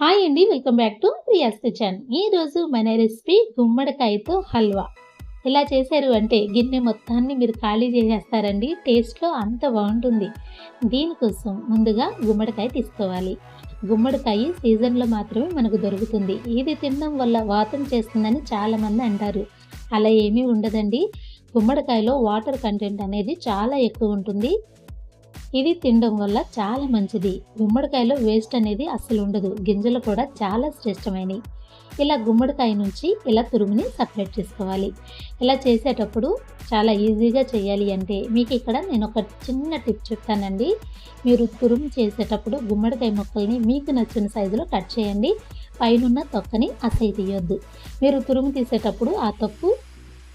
Hi అండి welcome back to Priya's kitchen ఈరోజు మన రెసిపీ గుమ్మడికాయతో హల్వా. ఇలా చేశారు అంటే గిన్నె మొత్తాన్ని మీరు ఖాళీ చేసేస్తారండి టేస్ట్లో అంత బాగుంటుంది. దీనికోసం ముందుగా గుమ్మడికాయ తీసుకోవాలి. గుమ్మడికాయ సీజన్లో మాత్రమే మనకు దొరుకుతుంది. ఇది తినడం వల్ల వాతం చేస్తుందని చాలామంది అంటారు. అలా ఏమీ ఉండదండి. గుమ్మడికాయలో వాటర్ కంటెంట్ అనేది చాలా ఎక్కువ ఉంటుంది. ఇది తినడం వల్ల చాలా మంచిది. గుమ్మడికాయలో వేస్ట్ అనేది అస్సలు ఉండదు. గింజలు కూడా చాలా శ్రేష్టమైనవి. ఇలా గుమ్మడికాయ నుంచి ఇలా తురుముని సపరేట్ చేసుకోవాలి. ఇలా చేసేటప్పుడు చాలా ఈజీగా చేయాలి అంటే మీకు ఇక్కడ నేను ఒక చిన్న టిప్ చెప్తానండి. మీరు తురుము చేసేటప్పుడు గుమ్మడికాయ ముక్కల్ని మీకు నచ్చిన సైజులో కట్ చేయండి. పైనున్న తొక్కని అసలు తీయొద్దు. మీరు తురుము తీసేటప్పుడు ఆ తొక్కు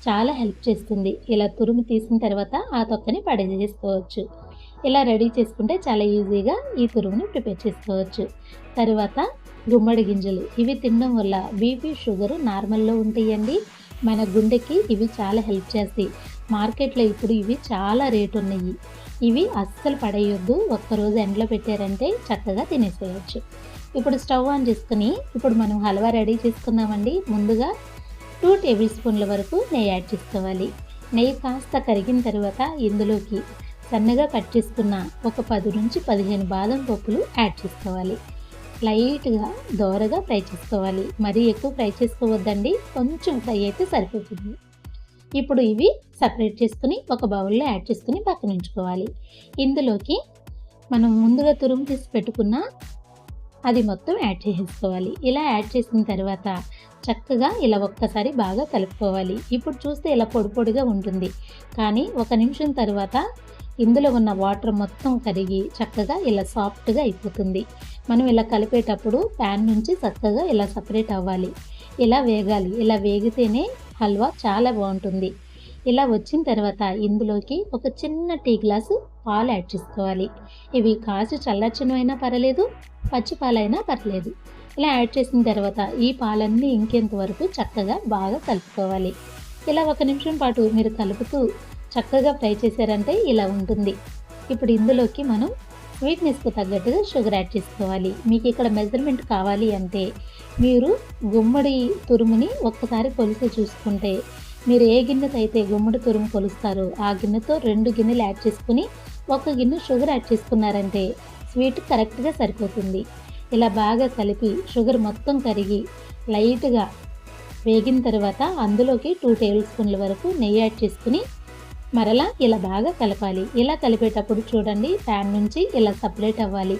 చాలా హెల్ప్ చేస్తుంది. ఇలా తురుము తీసిన తర్వాత ఆ తొక్కని పడేసుకోవచ్చు ఇలా రెడీ చేసుకుంటే చాలా ఈజీగా ఈ పురుగుని ప్రిపేర్ చేసుకోవచ్చు. తర్వాత గుమ్మడి గింజలు. ఇవి తినడం వల్ల బీపీ షుగర్ నార్మల్లో ఉంటాయండి. మన గుండెకి ఇవి చాలా హెల్ప్ చేస్తాయి. మార్కెట్లో ఇప్పుడు ఇవి చాలా రేటు ఉన్నాయి. ఇవి అస్సలు పడేయొద్దు. ఒక్కరోజు ఎండలో పెట్టారంటే చక్కగా తినేసేయచ్చు. ఇప్పుడు స్టవ్ ఆన్ చేసుకుని ఇప్పుడు మనం హల్వా రెడీ చేసుకుందామండి. ముందుగా టూ టేబుల్ స్పూన్ల వరకు నెయ్యి యాడ్ చేసుకోవాలి. నెయ్యి కాస్త కరిగిన తర్వాత ఇందులోకి సన్నగా కట్ చేసుకున్న ఒక పది నుంచి పదిహేను బాదం పప్పులు యాడ్ చేసుకోవాలి. లైట్గా దోరగా ఫ్రై చేసుకోవాలి. మరీ ఎక్కువ ఫ్రై చేసుకోవద్దండి. కొంచెం ఫ్రై అయితే సరిపోతుంది. ఇప్పుడు ఇవి సపరేట్ చేసుకుని ఒక బౌల్లో యాడ్ చేసుకుని పక్కన ఉంచుకోవాలి. ఇందులోకి మనం ముందుగా తురుము తీసి పెట్టుకున్న అది మొత్తం యాడ్ చేసేసుకోవాలి. ఇలా యాడ్ చేసిన తర్వాత చక్కగా ఇలా ఒక్కసారి బాగా కలుపుకోవాలి. ఇప్పుడు చూస్తే ఇలా పొడి పొడిగా ఉంటుంది. కానీ ఒక నిమిషం తర్వాత ఇందులో ఉన్న వాటర్ మొత్తం కరిగి చక్కగా ఇలా సాఫ్ట్గా అయిపోతుంది. మనం ఇలా కలిపేటప్పుడు ప్యాన్ నుంచి చక్కగా ఇలా సపరేట్ అవ్వాలి. ఇలా వేగాలి. ఇలా వేగితేనే హల్వా చాలా బాగుంటుంది. ఇలా వచ్చిన తర్వాత ఇందులోకి ఒక చిన్న టీ గ్లాసు పాలు యాడ్ చేసుకోవాలి. ఇవి కాచు చల్లచ్చినవైనా పర్వాలేదు పచ్చి పాలైనా పర్లేదు. ఇలా యాడ్ చేసిన తర్వాత ఈ పాలన్నీ ఇంకెంతవరకు చక్కగా బాగా కలుపుకోవాలి. ఇలా ఒక నిమిషం పాటు మీరు కలుపుతూ చక్కగా ఫ్రై చేశారంటే ఇలా ఉంటుంది. ఇప్పుడు ఇందులోకి మనం స్వీట్నెస్కు తగ్గట్టుగా షుగర్ యాడ్ చేసుకోవాలి. మీకు ఇక్కడ మెజర్మెంట్ కావాలి అంటే మీరు గుమ్మడి తురుముని ఒక్కసారి కొలిసి చూసుకుంటే మీరు ఏ గిన్నెతో అయితే గుమ్మడి తురుము కొలుస్తారో ఆ గిన్నెతో రెండు గిన్నెలు యాడ్ చేసుకుని ఒక గిన్నె షుగర్ యాడ్ చేసుకున్నారంటే స్వీట్ కరెక్ట్గా సరిపోతుంది. ఇలా బాగా కలిపి షుగర్ మొత్తం కరిగి లైట్గా వేగిన తర్వాత అందులోకి టూ టేబుల్ స్పూన్ల వరకు నెయ్యి యాడ్ చేసుకుని మరలా ఇలా బాగా కలపాలి. ఇలా కలిపేటప్పుడు చూడండి ప్యాన్ నుంచి ఇలా సపరేట్ అవ్వాలి.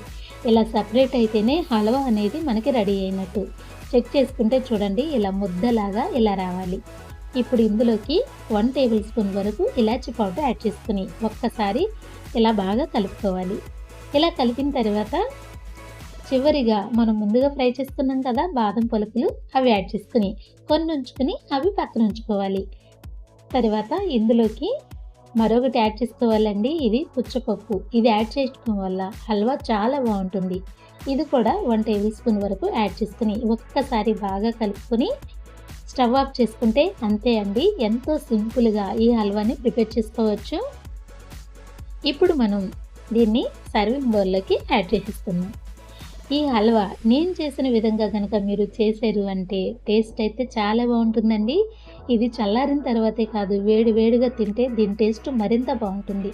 ఇలా సపరేట్ అయితేనే హల్వా అనేది మనకి రెడీ అయినట్టు. చెక్ చేసుకుంటే చూడండి ఇలా ముద్దలాగా ఇలా రావాలి. ఇప్పుడు ఇందులోకి వన్ టేబుల్ స్పూన్ వరకు ఇలాచి పౌడర్ యాడ్ చేసుకుని ఒక్కసారి ఇలా బాగా కలుపుకోవాలి. ఇలా కలిపిన తర్వాత చివరిగా మనం ముందుగా ఫ్రై చేసుకున్నాం కదా బాదం పలుకులు అవి యాడ్ చేసుకుని కొన్ని ఉంచుకుని అవి పక్కన ఉంచుకోవాలి. తర్వాత ఇందులోకి మరొకటి యాడ్ చేసుకోవాలండి ఇది పుచ్చపప్పు. ఇది యాడ్ చేసుకోవడం వల్ల హల్వా చాలా బాగుంటుంది. ఇది కూడా వన్ టేబుల్ స్పూన్ వరకు యాడ్ చేసుకుని ఒక్కసారి బాగా కలుపుకొని స్టవ్ ఆఫ్ చేసుకుంటే అంతే అండి. ఎంతో సింపుల్గా ఈ హల్వాని ప్రిపేర్ చేసుకోవచ్చు. ఇప్పుడు మనం దీన్ని సర్వింగ్ బౌల్లోకి యాడ్ చేసేస్తున్నాం. ఈ హల్వా నేను చేసిన విధంగా కనుక మీరు చేశారు అంటే టేస్ట్ అయితే చాలా బాగుంటుందండి. ఇది చల్లారిన తర్వాతే కాదు వేడి వేడిగా తింటే దీని టేస్ట్ మరింత బాగుంటుంది.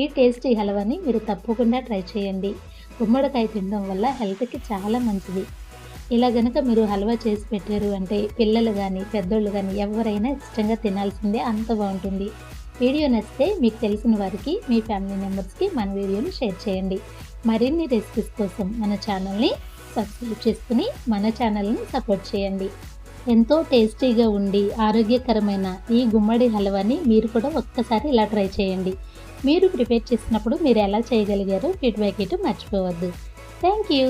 ఈ టేస్టీ హల్వాని మీరు తప్పకుండా ట్రై చేయండి. గుమ్మడికాయ తినడం వల్ల హెల్త్కి చాలా మంచిది. ఇలా గనక మీరు హల్వా చేసి పెట్టారు అంటే పిల్లలు కానీ పెద్దోళ్ళు కానీ ఎవరైనా ఇష్టంగా తినాల్సిందే అంత బాగుంటుంది. వీడియో నచ్చితే మీకు తెలిసిన వారికి మీ ఫ్యామిలీ మెంబర్స్కి మన వీడియోని షేర్ చేయండి. మరిన్ని రెసిపీస్ కోసం మన ఛానల్ని సబ్స్క్రైబ్ చేసుకుని మన ఛానల్ని సపోర్ట్ చేయండి. ఎంతో టేస్టీగా ఉండి ఆరోగ్యకరమైన ఈ గుమ్మడి హల్వాని మీరు కూడా ఒక్కసారి ఇలా ట్రై చేయండి. మీరు ప్రిపేర్ చేసినప్పుడు మీరు ఎలా చేయగలిగారో ఫీడ్బ్యాక్ ఇటు మర్చిపోవద్దు. Thank you!